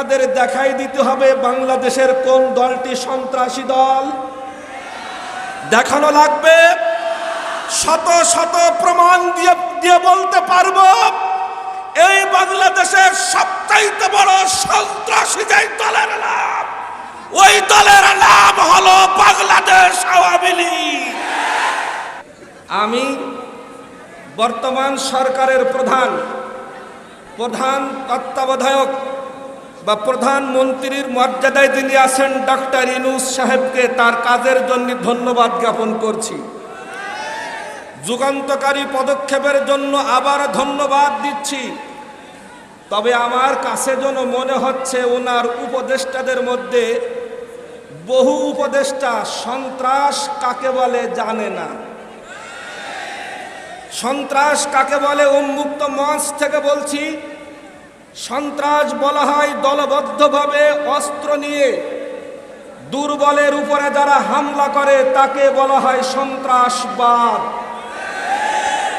আপনাদের দেখাই দিতে হবে বাংলাদেশের কোন দলটি সন্ত্রাসী দল। দেখানো লাগবে। শত শত প্রমাণ দিয়ে বলতে পারব, এই বাংলাদেশের সবচাইতে বড় সন্ত্রাসী যেই দলের নাম, ওই দলের নাম হলো বাংলাদেশ আওয়ামী লীগ। আমি বর্তমান সরকারের প্রধান প্রধান তত্ত্বাবধায়ক বা প্রধানমন্ত্রীর মর্যাদায় যিনি আছেন ডক্টর ইনুস সাহেবকে তার কাজের জন্য ধন্যবাদ জ্ঞাপন করছি। যুগান্তকারী পদক্ষেপের জন্য আবার ধন্যবাদ দিচ্ছি। তবে আমার কাছে যেন মনে হচ্ছে ওনার উপদেষ্টাদের মধ্যে বহু উপদেষ্টা সন্ত্রাস কাকে বলে জানে না। সন্ত্রাস কাকে বলে উন্মুক্ত মঞ্চ থেকে বলছি সন্ত্রাস বলা হয় দলবদ্ধভাবে অস্ত্র নিয়ে। দুর্বলের উপরে যারা হামলা করে, তাকে বলা হয় সন্ত্রাসবাদ।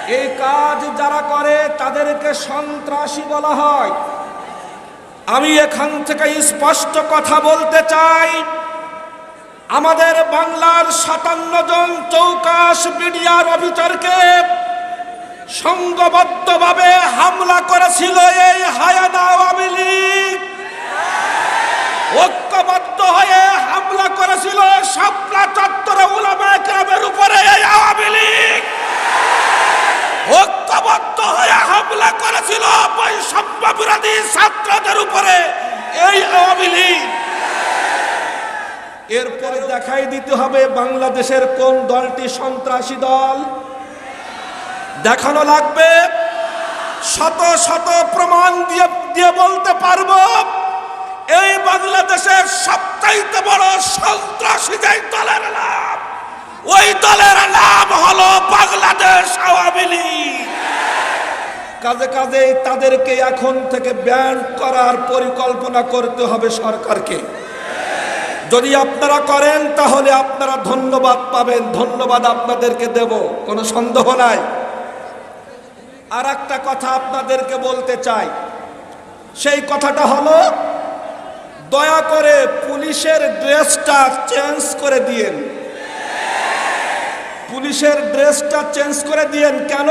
এই কাজ যারা করে, তাদেরকে সন্ত্রাসী বলা হয়। আমি এখান থেকে স্পষ্ট কথা বলতে চাই। আমাদের বাংলার সাতান্ন জন চৌকাশ মিডিয়ার অফিসারকে সংঘবদ্ধভাবে হামলা করেছিল এই হায়ানা আওয়ামী লীগ। ঐক্যবদ্ধ হয়ে হামলা করেছিল শাপলা চত্বরে উলামা গ্রামের উপরে এই আওয়ামী লীগ। ঐক্যবদ্ধ হয়ে হামলা করেছিল বৈষম্য বিরোধী ছাত্রদের উপরে এই আওয়ামী লীগ। এরপরে দেখাই দিতে হবে বাংলাদেশের কোন দলটি সন্ত্রাসী দল। দেখানো লাগবে। শত শত প্রমাণ দিয়ে দিয়ে বলতে পারব, এই বাংলাদেশের সবচাইতে বড় সন্ত্রাসী যেই দলের নাম, ওই দলের নাম হলো বাংলাদেশ আওয়ামী লীগ। কাজে কাজে তাদেরকে এখন থেকে ব্যান করার পরিকল্পনা করতে হবে সরকারকে। যদি আপনারা করেন, তাহলে আপনারা ধন্যবাদ পাবেন। ধন্যবাদ আপনাদেরকে দেব, কোনো সন্দেহ নাই। আর একটা কথা আপনাদেরকে বলতে চাই। সেই কথাটা হলো, দয়া করে পুলিশের ড্রেসটা চেঞ্জ করে দিয়েন। পুলিশের ড্রেসটা চেঞ্জ করে দিয়েন কেন?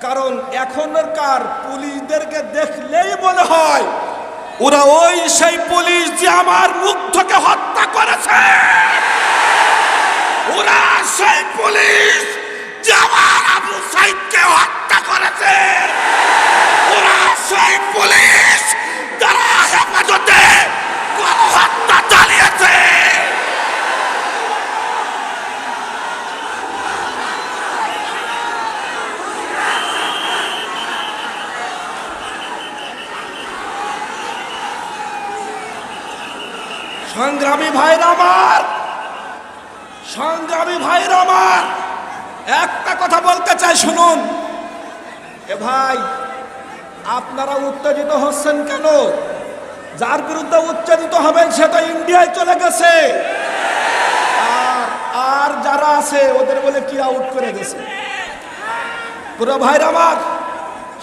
কারণ এখনকার পুলিশদেরকে দেখলেই মনে হয়, ওরা ওই সেই পুলিশ যে আমার মুগ্ধকে সংগ্রামী ভাইরা আমার। সংগ্রামী ভাইরা আমার। একটা কথা বলতে চাই, শুনুন। এ ভাই, আপনারা উত্তেজিত হচ্ছেন কেন? যার বিরুদ্ধে উত্তেজিত হবেন সে তো ইন্ডিয়ায় চলে গেছে। আর আর যারা আছে, ওদের বলে কি আউট করে গেছে? পুরো ভাইরা আমার,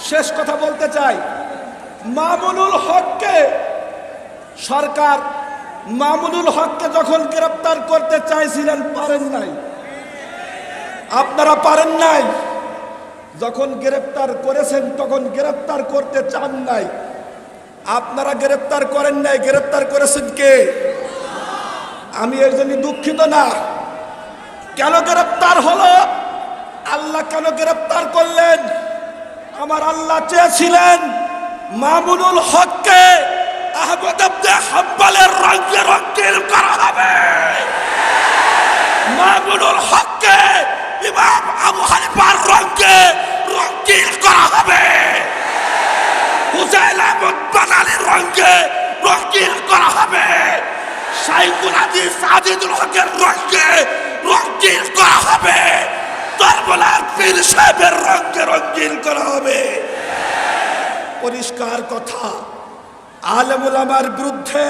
শেষ কথা বলতে চাই। মামুনুল হককে সরকার মামুনুল হককে যখন গ্রেপ্তার করতে চাইছিলেন, পারেন নাই। আপনারা পারেন নাই। যখন গ্রেপ্তার করেছেন, তখন গ্রেপ্তার করতে চান নাই। আপনারা গ্রেপ্তার করেন নাই। গ্রেপ্তার করেছেন কে? আমি এর জন্য দুঃখিত না। কেন গ্রেপ্তার হলো? আল্লাহ কেন গ্রেপ্তার করলেন? আমার আল্লাহ চেয়েছিলেন মামুনুল হককে আহমদ আব্দে হাম্বালের রঙে রঙিন করা হবে মামুনুল হককে ইমাম আবু হানিফার রঙে রঙিন করা হবে হুসাইন আহমদ বাঙালির রঙে রঙিন করা হবে হকের রঙে রঙিন করা হবে। করা হবে। পরিষ্কার কথা, আলেমুল আমার বিরুদ্ধে,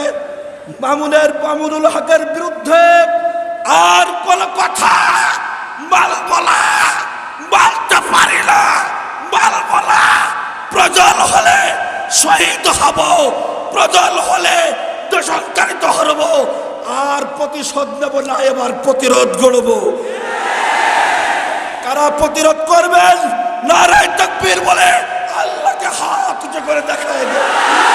মামুনের মামুনুল হকের বিরুদ্ধে আর কোন কথা, মাল বলা মালতে পারি না, মাল বলা প্রয়োজন হলে শহীদ হব, প্রজল হলে সংকারিত হরব, আর প্রতিশোধ নেব না, এবার প্রতিরোধ গড়ব। কারা প্রতিরোধ করবেন? নারায়ণ তকবীর বলে আল্লাহকে হাত উঁচু করে দেখায়। দেবে